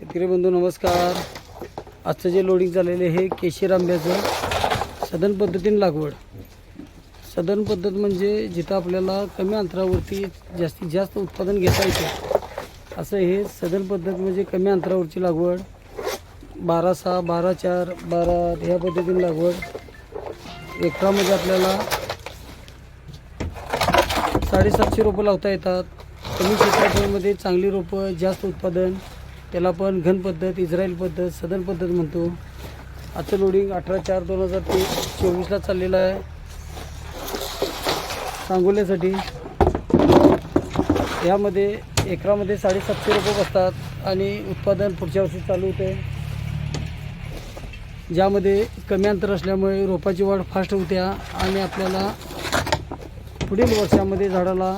शेतकरी बंधू नमस्कार. आजचं जे लोडिंग झालेलं हे केशीर आंब्याचं सदन पद्धतीने लागवड. सदन पद्धत म्हणजे जिथं आपल्याला कमी अंतरावरती जास्तीत जास्त उत्पादन घेता येतं असं हे सदन पद्धत म्हणजे कमी अंतरावरची लागवड बारा सहा बारा चार बारा ह्या पद्धतीने लागवड. एकरामध्ये म्हणजे आपल्याला साडेसातशे रोपं लावता येतात. कमी क्षेत्रफळामध्ये चांगली रोपं जास्त उत्पादन त्याला आपण घन पद्धत इस्रायल पद्धत सदन पद्धत म्हणतो. आजचं लोडिंग अठरा चार दोन हजार ते चोवीसला चाललेलं आहे. सांगोल्यासाठी. यामध्ये एकरामध्ये साडेसातशे रुपये बसतात आणि उत्पादन पुढच्या वर्षी चालू होते. ज्यामध्ये कमी अंतर असल्यामुळे रोपाची वाढ फास्ट होते आणि आपल्याला पुढील वर्षामध्ये झाडाला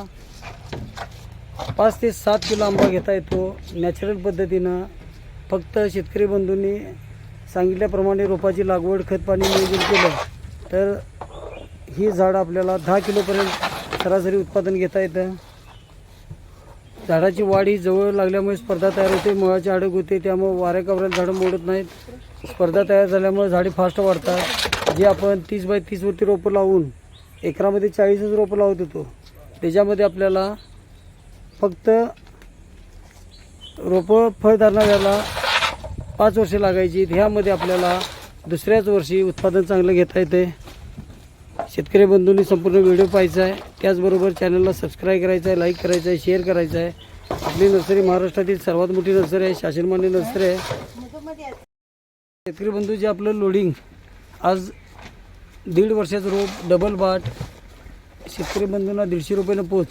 पाच ते सात किलो आंबा घेता येतो. नॅचरल पद्धतीनं फक्त शेतकरी बंधूंनी सांगितल्याप्रमाणे रोपाची लागवड खतपाणी नियोजन केलं तर ही झाड आपल्याला दहा किलोपर्यंत सरासरी उत्पादन घेता येतं. झाडाची वाढ ही जवळ लागल्यामुळे स्पर्धा तयार होते मुळाची अडक होते त्यामुळे वाऱ्या कवऱ्याला झाडं मोडत नाहीत. स्पर्धा तयार झाल्यामुळे झाडे फास्ट वाढतात. जे आपण तीस बाय तीसवरती रोपं लावून एकरामध्ये चाळीसच रोपं लावत होतो त्याच्यामध्ये आपल्याला फक्त रोपं फळधारणा घ्यायला पाच वर्षे लागायची. ह्यामध्ये आपल्याला दुसऱ्याच वर्षी उत्पादन चांगलं घेता येते. शेतकरी बंधूंनी संपूर्ण व्हिडिओ पाहायचा आहे. त्याचबरोबर चॅनलला सबस्क्राईब करायचं आहे लाईक करायचं आहे शेअर करायचं आहे. आपली नर्सरी महाराष्ट्रातील सर्वात मोठी नर्सरी आहे शासनमान्य नर्सरी आहे. शेतकरी बंधू जे आपलं लोडिंग आज दीड वर्षाचं रोप डबल बाट. शेतकरी बंधूंना दीडशे रुपयानं पोच.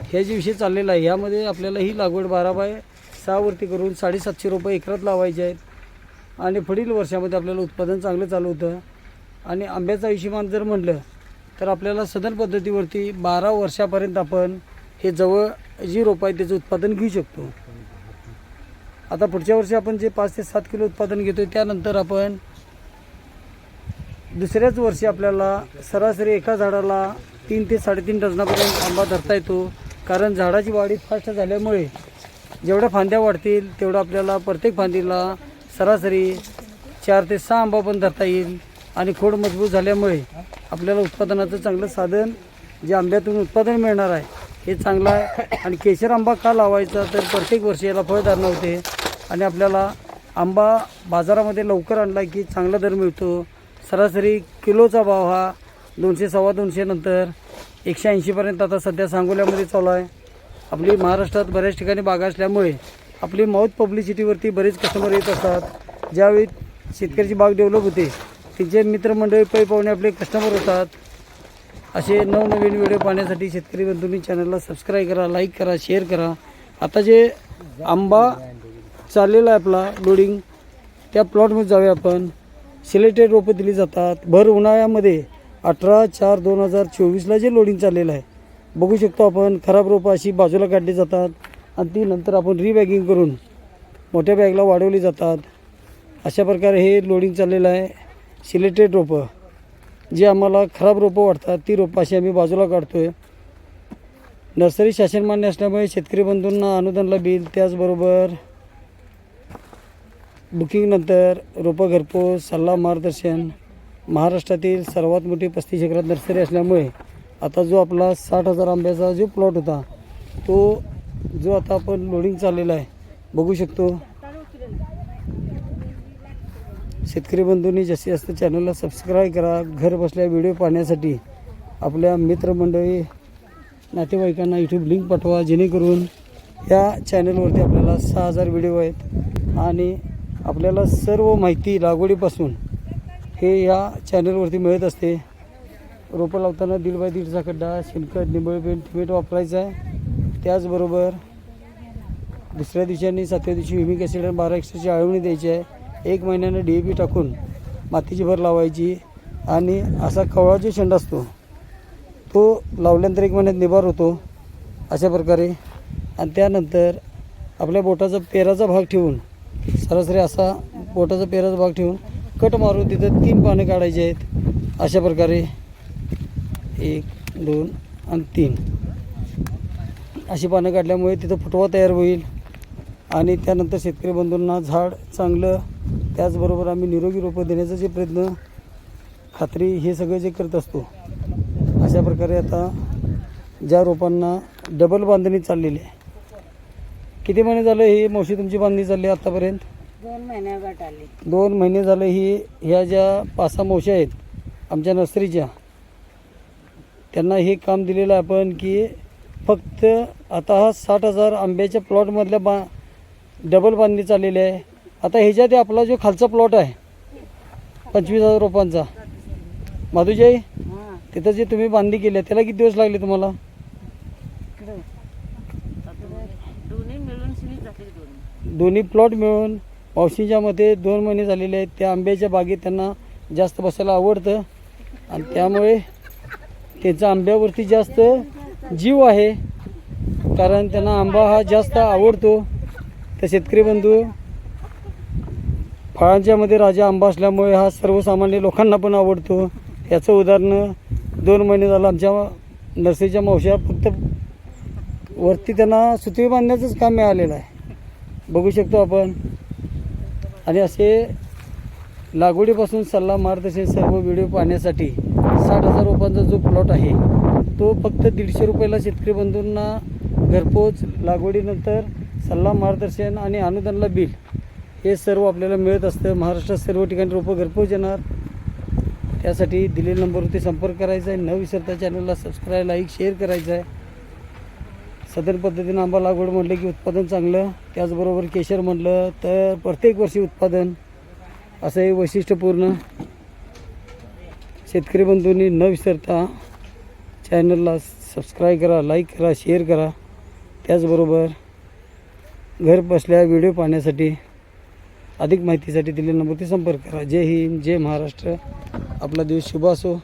ह्या जे विषय चाललेला आहे यामध्ये आपल्याला ही लागवड बारा बाय सहावरती करून साडेसातशे रुपये एकरात लावायचे आहेत. आणि पुढील वर्षामध्ये आपल्याला उत्पादन चांगलं चालू होतं. आणि आंब्याचा हिशेबान जर म्हटलं तर आपल्याला सदन पद्धतीवरती बारा वर्षापर्यंत आपण हे जवळ जी रोपं आहे त्याचं उत्पादन घेऊ शकतो. आता पुढच्या वर्षी आपण जे पाच ते सात किलो उत्पादन घेतो त्यानंतर आपण दुसऱ्याच वर्षी आपल्याला सरासरी एका झाडाला तीन ते साडेतीन डझनापर्यंत आंबा धरता येतो. कारण झाडाची वाढी फास्ट झाल्यामुळे जेवढ्या फांद्या वाढतील तेवढं आपल्याला प्रत्येक फांदीला सरासरी चार ते सहा आंबा पण धरता येईल. आणि खोड मजबूत झाल्यामुळे आपल्याला उत्पादनाचं चांगलं साधन जे आंब्यातून उत्पादन मिळणार आहे हे चांगलं आहे आणि केशर आंबा का लावायचा तर प्रत्येक वर्षी याला फळधारणा होते. आणि आपल्याला आंबा बाजारामध्ये लवकर आणला की चांगला दर मिळतो. सरासरी किलोचा भाव हा दोनशे सव्वा दोनशे नंतर एकशे ऐंशीपर्यंत आता सध्या सांगोल्यामध्ये चालू आहे. आपली महाराष्ट्रात बऱ्याच ठिकाणी बागा असल्यामुळे आपली माऊथ पब्लिसिटीवरती बरेच कस्टमर येत असतात. ज्यावेळी शेतकऱ्याची बाग डेव्हलप होते त्यांचे मित्रमंडळी पै पाहुणे आपले कस्टमर होतात. असे नवनवीन व्हिडिओ पाहण्यासाठी शेतकरी बंधूंनी चॅनलला सबस्क्राईब करा लाईक करा शेअर करा. आता जे आंबा चाललेला आहे आपला लोडिंग त्या प्लॉटमध्ये जाऊया आपण. सिलेटेड रोपं दिली जातात. भर उन्हाळ्यामध्ये अठरा चार दोन हजार चोवीसला जे लोडिंग चाललेलं आहे. बघू शकतो आपण खराब रोपं अशी बाजूला काढली जातात आणि ती नंतर आपण रिबॅगिंग करून मोठ्या बॅगला वाढवली जातात. अशा प्रकारे हे लोडिंग चाललेलं आहे. सिलेक्टेड रोपं. जे आम्हाला खराब रोपं वाटतात ती रोपं अशी आम्ही बाजूला काढतो आहे नर्सरी शासन मान्य असल्यामुळे शेतकरी बंधूंना अनुदानला बिल त्याचबरोबर बुकिंगनंतर रोपं घरपोच सल्ला मार्गदर्शन महाराष्ट्रातील सर्वात मोठी पस्तीस एकरात नर्सरी असल्यामुळे आता जो आपला साठ हजार आंब्याचा जो प्लॉट होता तो जो आता आपण लोडिंग चाललेला आहे बघू शकतो. शेतकरी बंधूंनी जास्तीत जास्त चॅनलला सबस्क्राईब करा घर बसल्या व्हिडिओ पाहण्यासाठी आपल्या मित्रमंडळी नातेवाईकांना यूट्यूब लिंक पाठवा जेणेकरून या चॅनलवरती आपल्याला सहा हजार व्हिडिओ आहेत आणि आपल्याला सर्व माहिती लागवडीपासून हे या चॅनलवरती मिळत असते. रोपं लावताना दीड बाय दीडचा खड्डा शेणखत निंबळ पेंट मीठ वापरायचं आहे. त्याचबरोबर दुसऱ्या दिवशी आणि सातव्या दिवशी ह्युमिक ॲसिड आणि बारा एक्स्ट्राची आळवणी द्यायची आहे. एक महिन्यानं डी ए पी टाकून मातीची भर लावायची आणि असा कवळा जो शेंडा असतो तो लावल्यानंतर एक महिन्यात निभार होतो अशा प्रकारे. आणि त्यानंतर आपल्या बोटाचा पेराचा भाग ठेवून सरासरी असा बोटाचा पेराचा भाग ठेवून कट मारून तिथं तीन पानं काढायची आहेत. अशा प्रकारे एक दोन आणि तीन. अशी पानं काढल्यामुळे तिथं फुटवा तयार होईल आणि त्यानंतर शेतकरी बंधूंना झाड चांगलं त्याचबरोबर आम्ही निरोगी रोपं देण्याचा जे प्रयत्न खात्री हे सगळं जे करत असतो अशा प्रकारे आता ज्या रोपांना डबल बांधणी चाललेली आहे. किती महिने झालं हे मावशी तुमची बांधणी चालली आहे आत्तापर्यंत दोन महिन्या आले. दोन महिने झाले ही ह्या ज्या पाच सहा मावशी आहेत आमच्या नर्सरीच्या त्यांना हे काम दिलेलं आहे आपण की फक्त आता हा साठ हजार आंब्याच्या प्लॉटमधल्या बा डबल बांधणी चाललेली आहे. आता ह्याच्यात आपला जो खालचा प्लॉट आहे पंचवीस हजार रोपांचा माधुजाई तिथं जे तुम्ही बांधणी केली त्याला किती दिवस लागले तुम्हाला? दोन्ही प्लॉट मिळून पावशीच्यामध्ये दोन महिने झालेले आहेत. त्या आंब्याच्या बागेत त्यांना जास्त बसायला आवडतं. आणि त्यामुळे त्यांचा आंब्यावरती जास्त जीव आहे. कारण त्यांना आंबा हा जास्त आवडतो. तर शेतकरी बंधू फळांच्यामध्ये राजा आंबा असल्यामुळे हा सर्वसामान्य लोकांना पण आवडतो. याचं उदाहरण दोन महिने झालं आमच्या नर्सरीच्या मावश्या फक्त वरती त्यांना सुतळी बांधण्याचंच काम मिळालेलं आहे. बघू शकतो आपण. आणि असे लागवडीपासून सल्ला मार्गदर्शन सर्व व्हिडिओ पाहण्यासाठी साठ हजार रुपयांचा जो प्लॉट आहे तो फक्त दीडशे रुपयाला शेतकरी बंधूंना घरपोच लागवडीनंतर सल्ला मार्गदर्शन आणि अनुदानला बिल हे सर्व आपल्याला मिळत असतं. महाराष्ट्रात सर्व ठिकाणी रोपं घरपोच येणार. त्यासाठी दिलेल्या नंबरवरती संपर्क करायचा आहे. न विसरता चॅनलला सबस्क्राईब लाईक शेअर करायचं आहे. सदर पद्धतीनं आंबा लागवड म्हटलं की उत्पादन चांगलं त्याचबरोबर केशर म्हटलं तर प्रत्येक वर्षी उत्पादन असं हे वैशिष्ट्यपूर्ण. शेतकरी बंधूंनी न विसरता चॅनलला सबस्क्राईब करा लाईक करा शेअर करा. त्याचबरोबर घर बसल्या व्हिडिओ पाहण्यासाठी अधिक माहितीसाठी दिलेल्या नंबरती संपर्क करा. जय हिंद जय महाराष्ट्र. आपला दिवस शुभ असो.